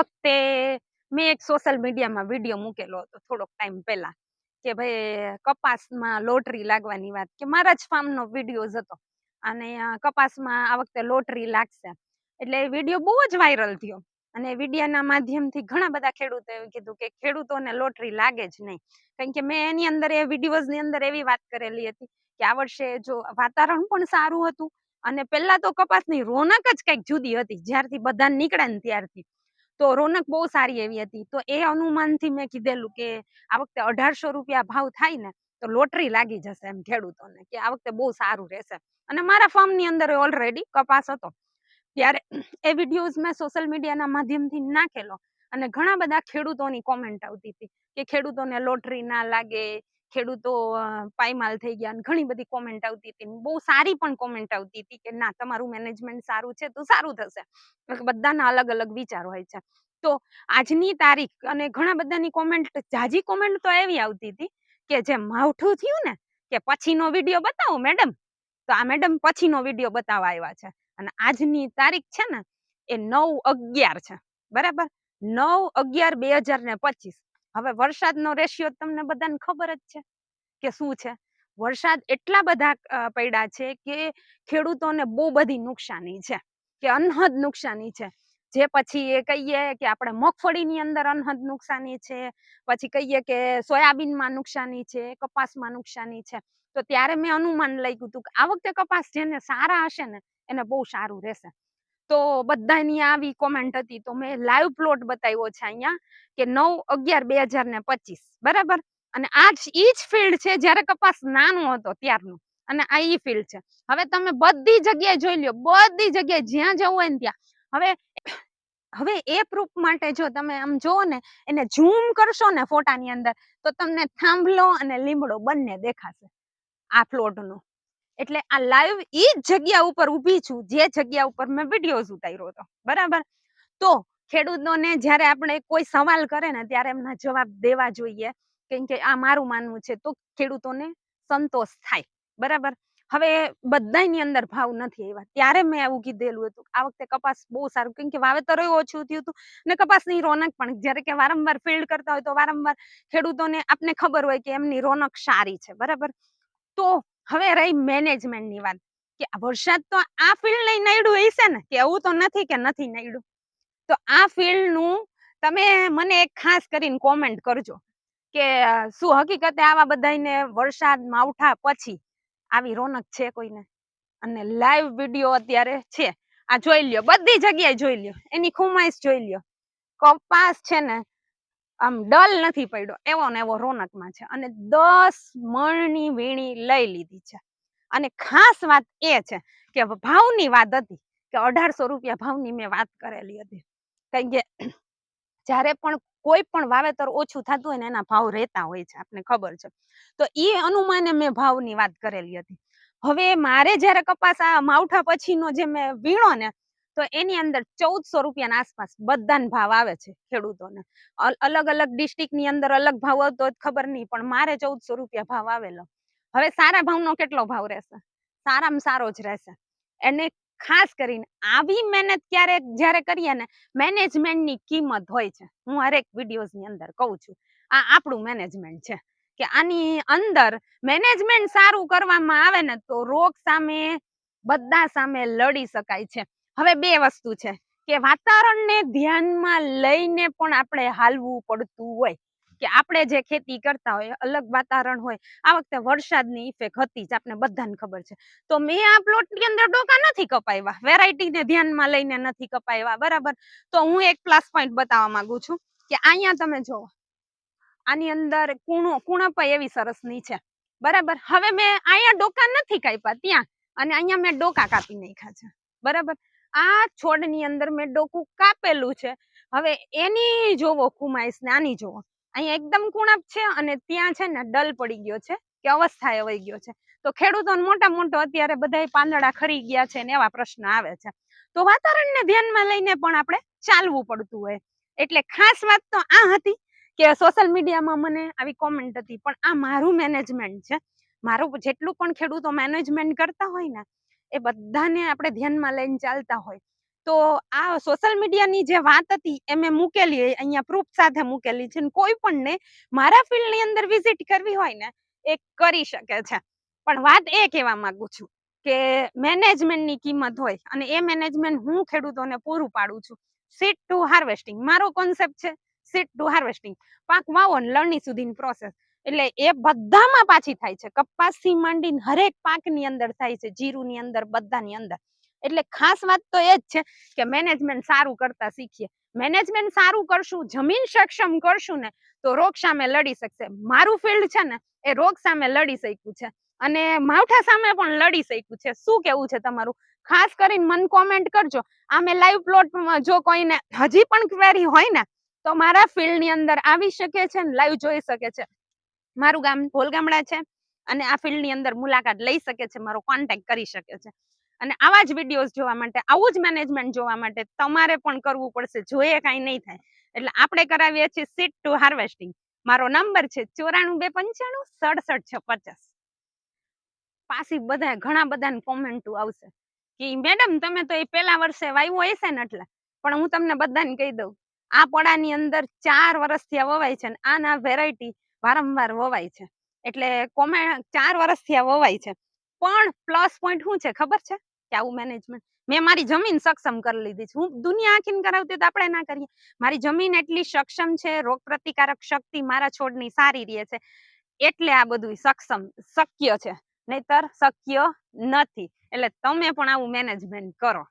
વખતે મેં એક સોશિયલ મીડિયામાં વીડિયો મૂકેલો હતો થોડોક ટાઈમ પહેલા, કે ભાઈ કપાસમાં લોટરી લાગવાની વાત. કે મારા જ ફાર્મનો વીડિયો હતો. અને કપાસમાં આ વખતે લોટરી લાગશે. એટલે વીડિયો બહુ જ વાયરલ થયો. અને વિડીયાના માધ્યમથી ઘણા બધા ખેડૂતોએ એવું કીધું કે ખેડૂતોને લોટરી લાગે જ નહીં. કારણ કે મેં એની અંદર, એ વિડીયોઝની અંદર એવી વાત કરેલી હતી કે આ વર્ષે જો વાતાવરણ પણ સારું હતું. અને પહેલા તો કપાસની રોનક જ કંઈક જુદી હતી. જ્યારથી બધા નીકળ્યા ને ત્યારથી. તો રોનક બહુ સારી એવી હતી. તો એ અનુમાનથી મેં કીધેલું કે આ વખતે અઢારસો રૂપિયા ભાવ થાય ને, તો લોટરી લાગી જશે એમ ખેડૂતોને કે આ વખતે બહુ સારું રહેશે. અને મારા ફાર્મની અંદર ઓલરેડી કપાસ હતો. ત્યારે એ વિડીયોઝ મેં સોશિયલ મીડિયાના માધ્યમથી નાખેલો. અને ઘણા બધા ખેડૂતોની કોમેન્ટ આવતી હતી કે ખેડૂતોને લોટરી ના લાગે ખેડૂતો પાયમાલ થઈ ગયા અને ઘણી બધી કોમેન્ટ આવતી હતી બહુ સારી પણ કોમેન્ટ આવતી હતી કે ના, તમારું મેનેજમેન્ટ સારું છે તો સારું થશે. બધાના અલગ અલગ વિચાર હોય છે. તો આજની તારીખ અને ઘણા બધાની કોમેન્ટ જાજી કોમેન્ટ તો એવી આવતી હતી કે જે માવઠું થયું ને કે પછીનો વીડિયો બતાવો મેડમ તો આ મેડમ પછીનો વીડિયો બતાવવા આવ્યા છે. અને આજની તારીખ છે ને એ નવ અગિયાર છે. બરાબર? નવ અગિયાર બે હજાર ને પચીસ. હવે વરસાદનો રેશિયો તમને બધાને ખબર જ છે કે શું છે? વરસાદ એટલા બધા પડ્યા છે કે ખેડૂતોને બહુ બધી નુકસાની છે, કે અનહદ નુકસાની છે. જે પછી એ કહીએ કે આપણે મગફળીની અંદર અનહદ નુકસાની છે, પછી કહીએ કે સોયાબીનમાં નુકસાની છે, કપાસમાં નુકસાની છે. તો ત્યારે મેં અનુમાન લઈ હતું કે આ વખતે કપાસ જેને સારા હશે ને, એને બહુ સારું રહેશે. તો બધાની આવી કોમેન્ટ હતી. તો મેં લાઈવ પ્લોટ બતાવ્યો છે અહીંયા કે નવ અગિયાર બે હજાર ને પચીસ. બરાબર? અને આ જ જ ફિલ્ડ છે જ્યારે કપાસ નાનો હતો ત્યારનો. અને આ ઈ ફિલ્ડ છે. હવે તમે બધી જગ્યાએ જોઈ લ્યો. બધી જગ્યાએ જ્યાં જવું હોય ને ત્યાં. હવે હવે એ પ્રૂફ માટે જો તમે આમ જોવો ને, એને ઝૂમ કરશો ને ફોટાની અંદર, તો તમને થાંભલો અને લીમડો બંને દેખાશે. આ પ્લોટનો એટલે આ લાઈવ ઈ જગ્યા ઉપર ઊભી છું, જે જગ્યા ઉપર મેં વિડીયોઝ ઉતાર્યો હતો. બરાબર? તો ખેડૂતોને જ્યારે આપણે કોઈ સવાલ કરે ને, ત્યારે એમના જવાબ દેવા જોઈએ. કેમ કે આ મારું માનવું છે, તો ખેડૂતોને સંતોષ થાય. બરાબર? હવે બધાની અંદર ભાવ નથી આવ્યા. ત્યારે મેં એવું કીધેલું હતું. આ વખતે કપાસ બહુ સારું, કેમ કે વાવેતર ઓછું થયું હતું. ને કપાસની રોનક પણ જ્યારે કે વારંવાર ફિલ્ડ કરતા હોય તો વારંવાર ખેડૂતોને આપને ખબર હોય કે એમની રોનક સારી છે. બરાબર? તો હવે રહી મેનેજમેન્ટની વાત, કે વરસાદ તો આ ફિલ્ડ નહીં નડ્યું હશે ને, કે એવું તો નથી કે નથી નડ્યું. તો આ ફિલ્ડનું તમે મને એક ખાસ કરીને કોમેન્ટ કરજો, કે શું હકીકતે આવા બધાને વરસાદ માવઠા પછી આવી રોનક છે કોઈને? અને લાઈવ વીડિયો અત્યારે છે. આ જોઈ લ્યો, બધી જગ્યાએ જોઈ લ્યો, એની ખુમાઈશ જોઈ લ્યો. કપાસ છે ને આમ ડલ નથી પડ્યો, એવો ને એવો રોનકમાં છે. અને દસ મણની વીણી લઈ લીધી છે. અને ખાસ વાત એ છે કે ભાવની વાત હતી કે અઢારસો રૂપિયા ભાવની મેં વાત કરેલી હતી. કારણ કે જ્યારે પણ કોઈ પણ વાવેતર ઓછું થતું હોય ને એના ભાવ રહેતા હોય છે, આપને ખબર છે. તો એ અનુમાને મેં ભાવની વાત કરેલી હતી. હવે મારે જ્યારે કપાસ આ માવઠા પછીનો જે મેં વીણો ને તો એની અંદર ચૌદસો રૂપિયાના આસપાસ બધાને ભાવ આવે છે ખેડૂતોને. અલ- અલગ અલગ ડિસ્ટ્રિક્ટની અંદર અલગ ભાવ આવતો ખબર નહીં, પણ મારે ચૌદસો રૂપિયા ભાવ આવેલો. હવે સારા ભાવનો કેટલો ભાવ રહેશે? સારામાં સારો જ રહેશે. એને ખાસ કરીને આવી મહેનત ક્યારેક જ્યારે કરીએ ને, મેનેજમેન્ટની કિંમત હોય છે. હું હરેક વિડીયોઝની અંદર કહું છું, આ આપણું મેનેજમેન્ટ છે. કે આની અંદર મેનેજમેન્ટ સારું કરવામાં આવે ને, તો રોગ સામે, બધા સામે લડી શકાય છે. હવે બે વસ્તુ છે કે વાતાવરણને ધ્યાનમાં લઈને પણ આપણે હાલવું પડતું હોય કે આપણે જે ખેતી કરતા હોય અલગ વાતાવરણ હોય. આ વખતે વરસાદની ઇફેક્ટ હતી જ આપણે બધાને ખબર છે. તો મેં આ પ્લોટની અંદર ડોકા નથી કપાવ્યા, વેરાયટીને ધ્યાનમાં લઈને નથી કપાવ્યા, બરાબર? તો હું એક પ્લસ પોઈન્ટ બતાવવા માંગુ છું કે અહીંયા તમે જુઓ, આની અંદર કૂણો, કુણપાઈ એવી સરસની છે, બરાબર? હવે મેં અહીંયા ડોકા નથી કાપ્યા, ત્યાં, અને અહીંયા મેં ડોકા કાપી નાખ્યા છે, બરાબર? આ છોડની અંદર મેં ડોકું કાપેલું છે. હવે એની જોવો કુમાઈશ ને આની જોવો. અહીંયા એકદમ કુણપ છે અને ત્યાં છે ને ડલ પડી ગયો છે કે અવસ્થાએ વહી ગયો છે. તો ખેડૂતોને મોટા મોટો અત્યારે બધા પાંદડા ખરી ગયા છે ને એવા પ્રશ્ન આવે છે. તો વાતાવરણને ધ્યાનમાં લઈને પણ આપણે ચાલવું પડતું હોય. એટલે ખાસ વાત તો આ હતી કે સોશિયલ મીડિયામાં મને આવી કોમેન્ટ હતી, પણ આ મારું મેનેજમેન્ટ છે. મારું જેટલું પણ ખેડૂતો મેનેજમેન્ટ કરતા હોય ને એ બધાને આપણે ધ્યાનમાં લઈને ચાલતા હોય. તો આ સોશિયલ મીડિયાની જે વાત હતી એ મેં મૂકેલી અહીંયા પ્રૂફ સાથે મૂકેલી છે ને કોઈ પણ ને મારા ફિલ્ડની અંદર વિઝિટ કરવી હોય ને, એ કરી શકે છે. પણ વાત એ કહેવા માંગુ છું કે મેનેજમેન્ટની કિંમત હોય અને એ મેનેજમેન્ટ હું ખેડૂતોને પૂરું પાડું છું. સીટ ટુ હાર્વેસ્ટિંગ મારો કોન્સેપ્ટ છે સીટ ટુ હાર્વેસ્ટિંગ પાક વાવો લણણી સુધીની પ્રોસેસ એટલે એ બધામાં પાછી થાય છે. કપાસથી માંડીને હરેક પાકની અંદર થાય છે, જીરુની અંદર, બધાની અંદર. એટલે ખાસ વાત તો એ જ છે કે મેનેજમેન્ટ સારું કરતા શીખીએ. મેનેજમેન્ટ સારું કરશું, જમીન સક્ષમ કરશું ને, તો રોગ સામે લડી શકશે. મારું ફિલ્ડ છે ને, એ રોગ સામે લડી શક્યું છે. અને માવઠા સામે પણ લડી શક્યું છે. શું કેવું છે તમારું? ખાસ કરીને મન કોમેન્ટ કરજો. આ મેં લાઈવ પ્લોટમાં જો કોઈને હજી પણ ક્વેરી હોય ને, તો મારા ફિલ્ડની અંદર આવી શકે છે ને લાઈવ જોઈ શકે છે. મારું ગામ ભોલગામડા છે અને આ ફિલ્ડની અંદર મુલાકાત લઈ શકે છે, મારો કોન્ટેક્ટ કરી શકે છે. અને આવા જ વિડીયોઝ જોવા માટે, આવું જ મેનેજમેન્ટ જોવા માટે તમારે પણ કરવું પડશે, જોઈએ કાંઈ નહીં થાય. એટલે આપણે કરાવીએ છીએ સીટ ટુ હાર્વેસ્ટિંગ મારો નંબર છે ચોરાણું બે પંચાણું, સડસઠ છ પચાસ. પાછી બધા ઘણા બધાને કોમેન્ટો આવશે. કે મેડમ તમે તો એ પેલા વર્ષે વાવ્યો હશે ને એટલે. પણ હું તમને બધાને કહી દઉં, આ પડાની અંદર ચાર વર્ષથી વવાય છે ને આના વેરાયટી વારંવાર વવાય છે. એટલે કોમે ચાર વર્ષથી આ વવાય છે. પણ પ્લસ પોઈન્ટ શું છે ખબર છે? કે આવું મેનેજમેન્ટ મેં મારી જમીન સક્ષમ કરી લીધી છે. હું દુનિયા આખીને કરાવતી તો આપણે ના કરીએ. મારી જમીન એટલી સક્ષમ છે રોગ પ્રતિકારક શક્તિ મારા છોડની સારી રહે છે. એટલે આ બધું સક્ષમ, શક્ય છે. નહીતર શક્ય નથી. એટલે તમે પણ આવું મેનેજમેન્ટ કરો.